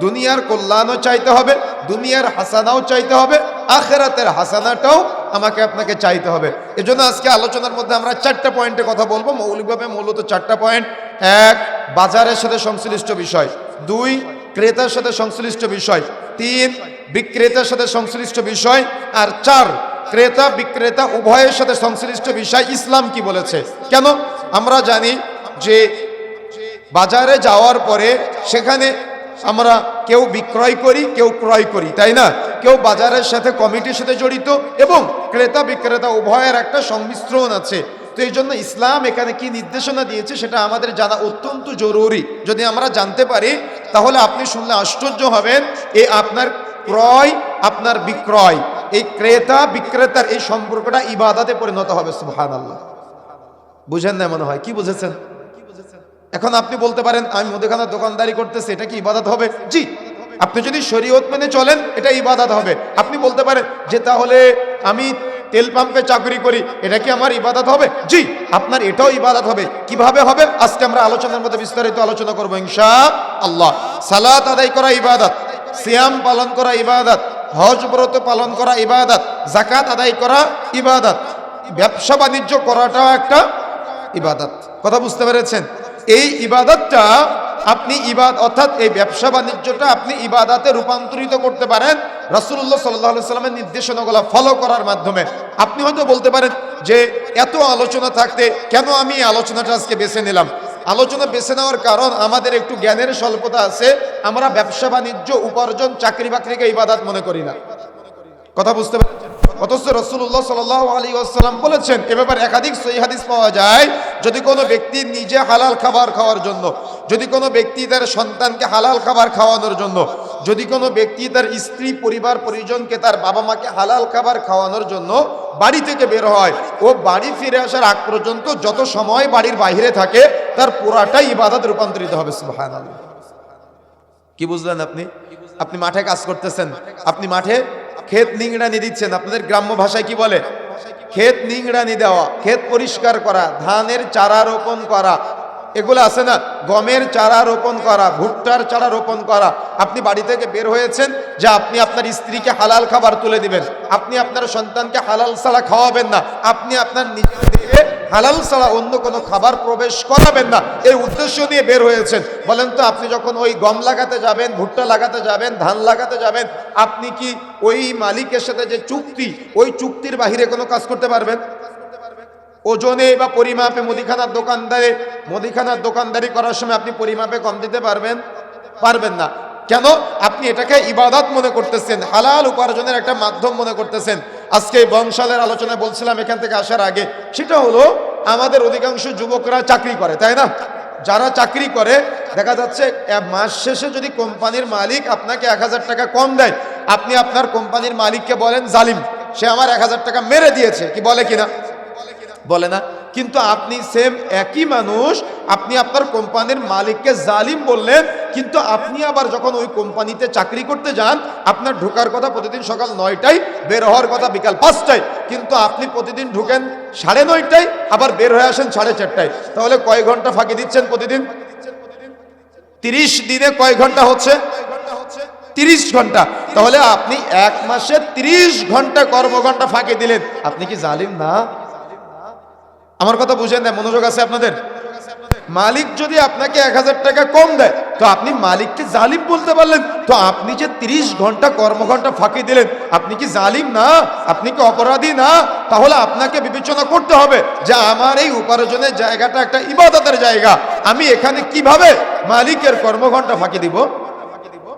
দুনিয়ার কল্যাণও চাইতে হবে, দুনিয়ার হাসানাও চাইতে হবে, আখেরাতের হাসানাটাও আমাকে আপনাকে চাইতে হবে। এজন্য আজকে আলোচনার মধ্যে আমরা চারটা পয়েন্টে কথা বলব, মৌলিকভাবে মূলত চারটা পয়েন্ট। এক, বাজারের সাথে সংশ্লিষ্ট বিষয়। দুই, ক্রেতার সাথে সংশ্লিষ্ট বিষয়। তিন, বিক্রেতার সাথে সংশ্লিষ্ট বিষয়। আর চার, ক্রেতা, বিক্রেতা উভয়ের সাথে সংশ্লিষ্ট বিষয়। ইসলাম কি বলেছে? কেন? আমরা জানি যে বাজারে যাওয়ার পরে সেখানে আমরা কেউ বিক্রয় করি, কেউ ক্রয় করি, তাই না? কেউ বাজারের সাথে, কমিটির সাথে জড়িত এবং ক্রেতা বিক্রেতা উভয়ের একটা সংমিশ্রণ আছে। তো এই জন্য ইসলাম এখানে কি নির্দেশনা দিয়েছে সেটা আমাদের জানা অত্যন্ত জরুরি। যদি আমরা জানতে পারি, তাহলে আপনি শুনলে আশ্চর্য হবেন এই আপনার ক্রয়, আপনার বিক্রয়। এই ক্রেতা, বিক্রেতার এই সম্পর্কটা ইবাদাতে পরিণত হবে সুবহান আল্লাহ বুঝেন না মনে হয়? কি বুঝেছেন? এখন আপনি বলতে পারেন, আমি মুদিখানা দোকানদারি করতেছি, এটা কি ইবাদত হবে? জি। আপনি যদি শরীয়ত মেনে চলেন, এটা ইবাদত হবে। আপনি বলতে পারেন যে, তাহলে আমি তেল পাম্পে চাকরি করি, এটা কি আমার ইবাদত হবে? জি, আপনার এটাও ইবাদত হবে। কীভাবে হবে? আজকে আমরা আলোচনার মধ্যে বিস্তারিত আলোচনা করব ইনশা আল্লাহ সালাত আদায় করা ইবাদত, সিয়াম পালন করা ইবাদত, হজ ব্রত পালন করা ইবাদত জাকাত আদায় করা ইবাদত। ব্যবসা বাণিজ্য করাটাও একটা ইবাদত। কথা বুঝতে পেরেছেন? এই ইবাদতটা আপনি ইবাদ অর্থাৎ এই ব্যবসা বাণিজ্যটা আপনি ইবাদাতে রূপান্তরিত করতে পারেন রাসূলুল্লাহ সাল্লাহ সাল্লামের নির্দেশনাগুলো ফলো করার মাধ্যমে। আপনি হয়তো বলতে পারেন যে এত আলোচনা থাকতে কেন আমি আলোচনাটা আজকে বেছে নিলাম? আলোচনা বেছে নেওয়ার কারণ আমাদের একটু জ্ঞানের স্বল্পতা আছে, আমরা ব্যবসা বাণিজ্য, উপার্জন, চাকরি বাকরিকে ইবাদাত মনে করি না। কথা বুঝতে পারছেন? অথচ রসুল্লাহ সাল আলী আসসালাম বলেছেন, এ ব্যাপারে একাধিক সহি হাদিস পাওয়া যায় যদি কোনো ব্যক্তি নিজে হালাল খাবার খাওয়ার জন্য, যদি কোনো ব্যক্তি তার সন্তানকে হালাল খাবার খাওয়ানোর জন্য, যদি কোনো ব্যক্তি তার স্ত্রী, পরিবার, পরিজনকে তার বাবা মাকে হালাল খাবার খাওয়ানোর জন্য বাড়ি থেকে বের হয়, ও বাড়ি ফিরে আসার আগ পর্যন্ত যত সময় বাড়ির বাইরে থাকে, তার পুরাটাই ইবাদত রূপান্তরিত হবে, সুবহানাল্লাহ। কি বুঝলেন আপনি? আপনি মাঠে কাজ করতেছেন, আপনি মাঠে ক্ষেত নিংড়ানি দিচ্ছেন, আপনাদের গ্রাম্য ভাষায় কি বলে? ক্ষেত নিংড়ানি দেওয়া, ক্ষেত পরিষ্কার করা, ধানের চারা রোপণ করা, এগুলো আছে না? গমের চারা রোপণ করা, ভুট্টার চারা রোপণ করা। আপনি বাড়ি থেকে বের হয়েছেন, যে আপনি আপনার স্ত্রীকে হালাল খাবার তুলে দিবেন। আপনি আপনার সন্তানকে হালাল সালা খাওয়াবেন না। আপনি আপনার নিজের দিকে হালাল ছাড়া অন্য কোনো খাবার প্রবেশ করাবেন না। এই উদ্দেশ্য নিয়ে বের হয়েছেন। বলেন তো, আপনি যখন ওই গম লাগাতে যাবেন, ভুট্টা লাগাতে যাবেন, ধান লাগাতে যাবেন, আপনি কি ওই মালিকের সাথে যে চুক্তি, ওই চুক্তির বাহিরে কোনো কাজ করতে পারবেন? ওজনে বা পরিমাপে মুদিখানার দোকানদারে, মুদিখানার দোকানদারি করার সময় আপনি পরিমাপে কম দিতে পারবেন? পারবেন না। কেন? আপনি এটাকে ইবাদত মনে করতেছেন, হালাল উপার্জনের একটা মাধ্যম মনে করতেছেন। আজকে বংশালের আলোচনায় বলছিলাম এখান থেকে আসার আগে, সেটা হলো আমাদের অধিকাংশ যুবকরা চাকরি করে, তাই না? যারা চাকরি করে, দেখা যাচ্ছে মাস শেষে যদি কোম্পানির মালিক আপনাকে এক হাজার টাকা কম দেয়, আপনি আপনার কোম্পানির মালিককে বলেন জালিম, সে আমার এক হাজার টাকা মেরে দিয়েছে, কি বলে কিনা? বলে না। কিন্তু আপনি সেম একই মানুষ, আপনি আপনার কোম্পানির মালিককে জালিম বললেন কিন্তু আপনি আবার যখন ওই কোম্পানিতে চাকরি করতে যান, আপনার ঢোকার কথা প্রতিদিন সকাল নয়টায়, বের হওয়ার কথা বিকাল পাঁচটায়, কিন্তু আপনি প্রতিদিন ঢুকেন সাড়ে নয়টায়, আবার বের হয়ে আসেন সাড়ে চারটায়। তাহলে কয় ঘণ্টা ফাঁকি দিচ্ছেন প্রতিদিন? তিরিশ দিনে কয় ঘণ্টা হচ্ছে? তিরিশ ঘণ্টা। তাহলে আপনি এক মাসে তিরিশ ঘণ্টা কর্মঘন্টা ফাঁকি দিলেন। আপনি কি জালিম না? আমার কথা বুঝেন না? মনোযোগ আছে আপনাদের? মালিক যদি আপনাকে এক হাজার টাকা কম দেয়, তো আপনি মালিককে জালিম বলতে পারলেন। তো আপনি যে তিরিশ ঘণ্টা কর্মঘণ্টা ফাঁকি দিলেন, আপনি কি জালিম না? আপনি কি অপরাধী না? তাহলে আপনাকে বিবেচনা করতে হবে যে আমার এই উপার্জনের জায়গাটা একটা ইবাদতের জায়গা। আমি এখানে কীভাবে মালিকের কর্মঘণ্টা ফাঁকি দিব?